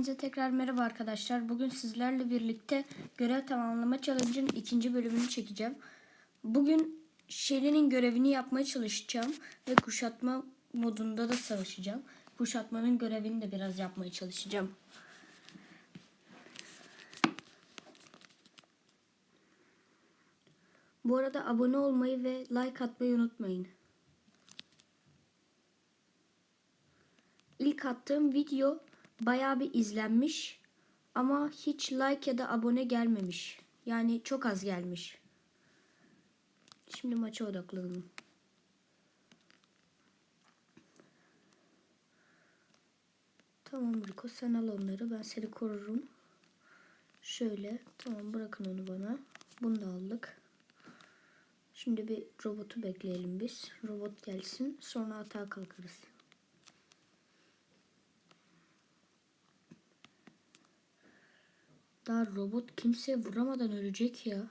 Size tekrar merhaba arkadaşlar. Bugün sizlerle birlikte görev tamamlama challenge'ın ikinci bölümünü çekeceğim. Bugün Shelly'nin görevini yapmaya çalışacağım ve kuşatma modunda da savaşacağım. Kuşatmanın görevini de biraz yapmaya çalışacağım. Bu arada abone olmayı ve like atmayı unutmayın. İlk attığım video bayağı bir izlenmiş ama hiç like ya da abone gelmemiş. Yani çok az gelmiş. Şimdi maça odaklanalım. Tamam Rico sen al onları ben seni korurum. Şöyle tamam bırakın onu bana. Bunu da aldık. Şimdi bir robotu bekleyelim biz. Robot gelsin sonra atağa kalkarız. Daha robot kimseye vuramadan ölecek ya.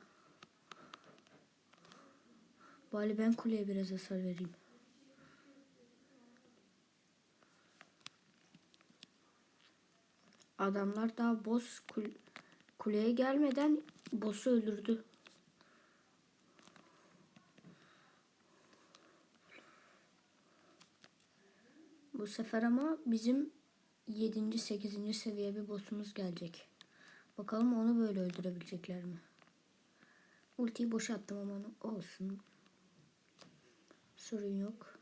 Bari ben kuleye biraz hasar vereyim. Adamlar daha boss kul kuleye gelmeden boss'u öldürdü. Bu sefer ama bizim 7. 8. seviye bir boss'umuz gelecek. Bakalım onu böyle öldürebilecekler mi? Ultiyi boşa attım ama olsun. Sorun yok.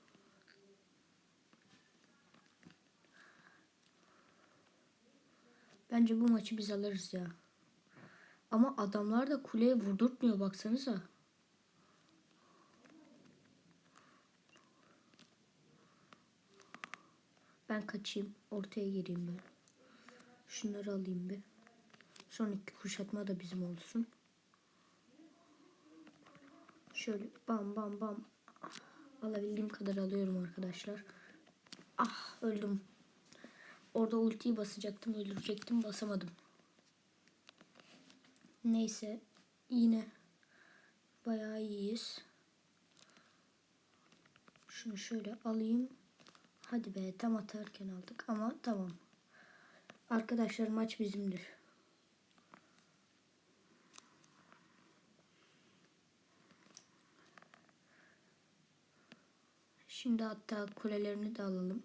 Bence bu maçı biz alırız ya. Ama adamlar da kuleye vurdurtmuyor baksanıza. Ben kaçayım. Ortaya gireyim ben. Şunları alayım bir. Sonraki kuşatma da bizim olsun. Şöyle bam bam bam. Alabildiğim kadar alıyorum arkadaşlar. Ah öldüm. Orada ultiyi basacaktım öldürecektim basamadım. Neyse yine bayağı iyiyiz. Şunu şöyle alayım. Hadi be tam atarken aldık ama tamam. Arkadaşlar maç bizimdir. Şimdi hatta kulelerini de alalım.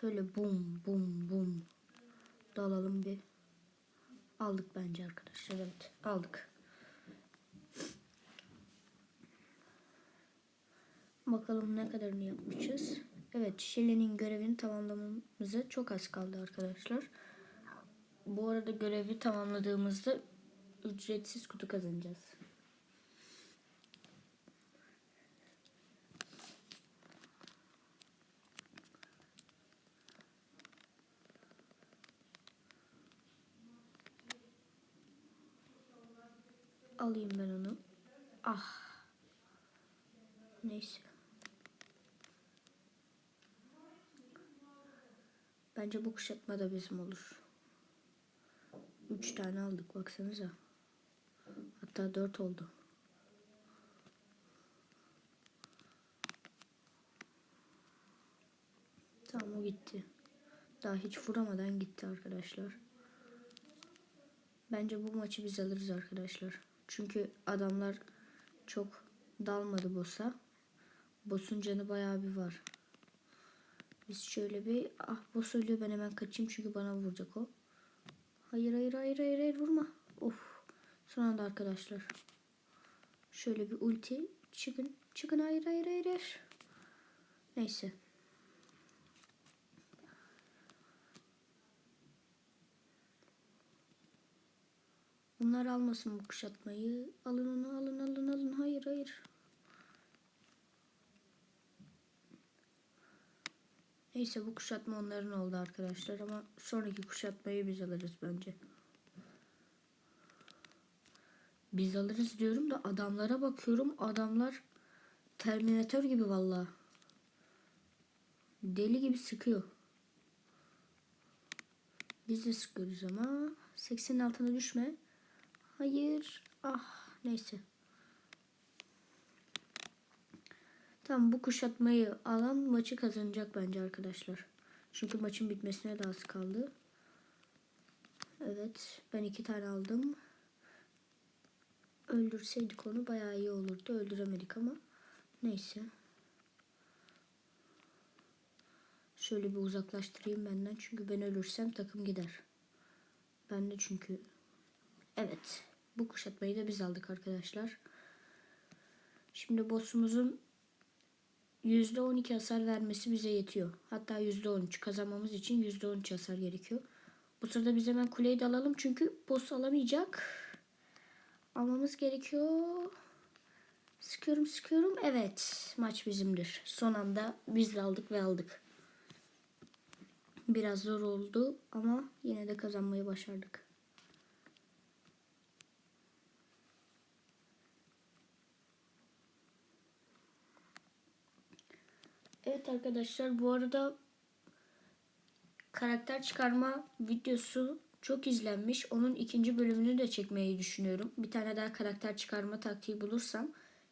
Şöyle bum bum bum dalalım bir. Aldık bence arkadaşlar. Evet aldık. Bakalım ne kadarını yapmışız. Evet Şile'nin görevini tamamlamamıza çok az kaldı arkadaşlar. Bu arada görevi tamamladığımızda ücretsiz kutu kazanacağız. Alayım ben onu. Ah. Neyse. Bence bu kuşatma da bizim olur. Üç tane aldık baksanıza. Hatta dört oldu. Tamam o gitti. Daha hiç vuramadan gitti arkadaşlar. Bence bu maçı biz alırız arkadaşlar. Çünkü adamlar çok dalmadı boss'a. Boss'un canı bayağı bir var. Biz şöyle bir ah boss ölüyor ben hemen kaçayım çünkü bana vuracak o. Hayır hayır hayır hayır, hayır vurma. Of. Son anda arkadaşlar. Şöyle bir ulti. Çıkın. Çıkın hayır hayır hayır. hayır. Neyse. Bunlar almasın bu kuşatmayı. Alın onu alın alın alın. Hayır hayır. Neyse bu kuşatma onların oldu arkadaşlar ama sonraki kuşatmayı biz alırız bence. Biz alırız diyorum da adamlara bakıyorum. Adamlar Terminator gibi valla. Deli gibi sıkıyor. Biz de sıkıyoruz ama 80'in altına düşme. Hayır. Ah neyse. Tamam bu kuşatmayı alan maçı kazanacak bence arkadaşlar. Çünkü maçın bitmesine de az kaldı. Evet ben iki tane aldım. Öldürseydik onu bayağı iyi olurdu. Öldüremedik ama. Neyse. Şöyle bir uzaklaştırayım benden. Çünkü ben ölürsem takım gider. Ben de çünkü. Evet. Bu kuşatmayı da biz aldık arkadaşlar. Şimdi boss'umuzun %12 hasar vermesi bize yetiyor. Hatta %13 kazanmamız için %13 hasar gerekiyor. Bu sırada biz hemen kuleyi de alalım çünkü boss alamayacak. Almamız gerekiyor. Sıkıyorum sıkıyorum. Evet maç bizimdir. Son anda biz de aldık ve aldık. Biraz zor oldu ama yine de kazanmayı başardık. Evet arkadaşlar bu arada karakter çıkarma videosu çok izlenmiş. Onun ikinci bölümünü de çekmeyi düşünüyorum. Bir tane daha karakter çıkarma taktiği bulursam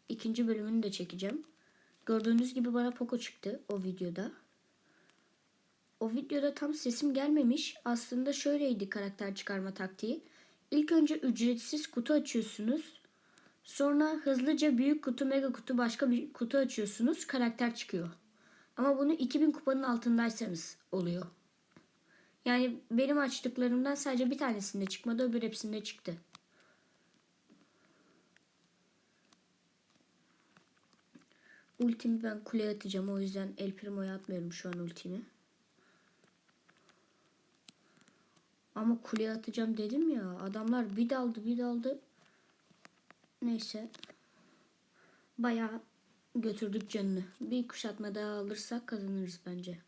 ikinci bölümünü de çekeceğim. Gördüğünüz gibi bana Poco çıktı o videoda. O videoda tam sesim gelmemiş. Aslında şöyleydi karakter çıkarma taktiği. İlk önce ücretsiz kutu açıyorsunuz. Sonra hızlıca büyük kutu, mega kutu, başka bir kutu açıyorsunuz. Karakter çıkıyor. Ama bunu 2000 kupanın altındaysanız oluyor. Yani benim açtıklarımdan sadece bir tanesinde çıkmadı, öbür hepsinde çıktı. Ultimi ben kuleye atacağım. O yüzden El Primo'ya atmıyorum şu an ultimi. Ama kuleye atacağım dedim ya. Adamlar bir daldı bir daldı. Neyse. Bayağı götürdük canını. Bir kuşatma daha alırsak kazanırız bence.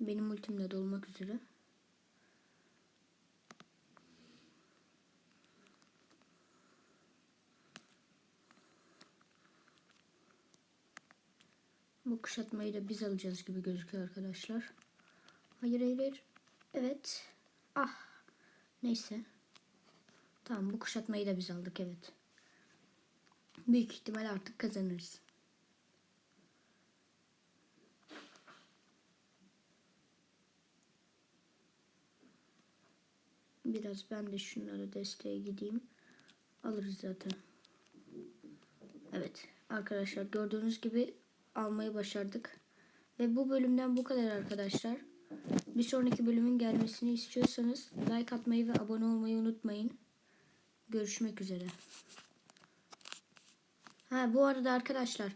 Benim ultim de dolmak üzere. Bu kuşatmayı da biz alacağız gibi gözüküyor arkadaşlar. Hayır hayır hayır. Evet. Ah. Neyse. Tamam bu kuşatmayı da biz aldık evet. Büyük ihtimal artık kazanırız. Biraz ben de şunlara desteğe gideyim. Alırız zaten. Evet arkadaşlar gördüğünüz gibi almayı başardık. Ve bu bölümden bu kadar arkadaşlar. Bir sonraki bölümün gelmesini istiyorsanız like atmayı ve abone olmayı unutmayın. Görüşmek üzere. Ha bu arada arkadaşlar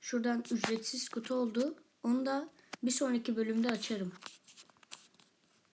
şuradan ücretsiz kutu oldu. Onu da bir sonraki bölümde açarım.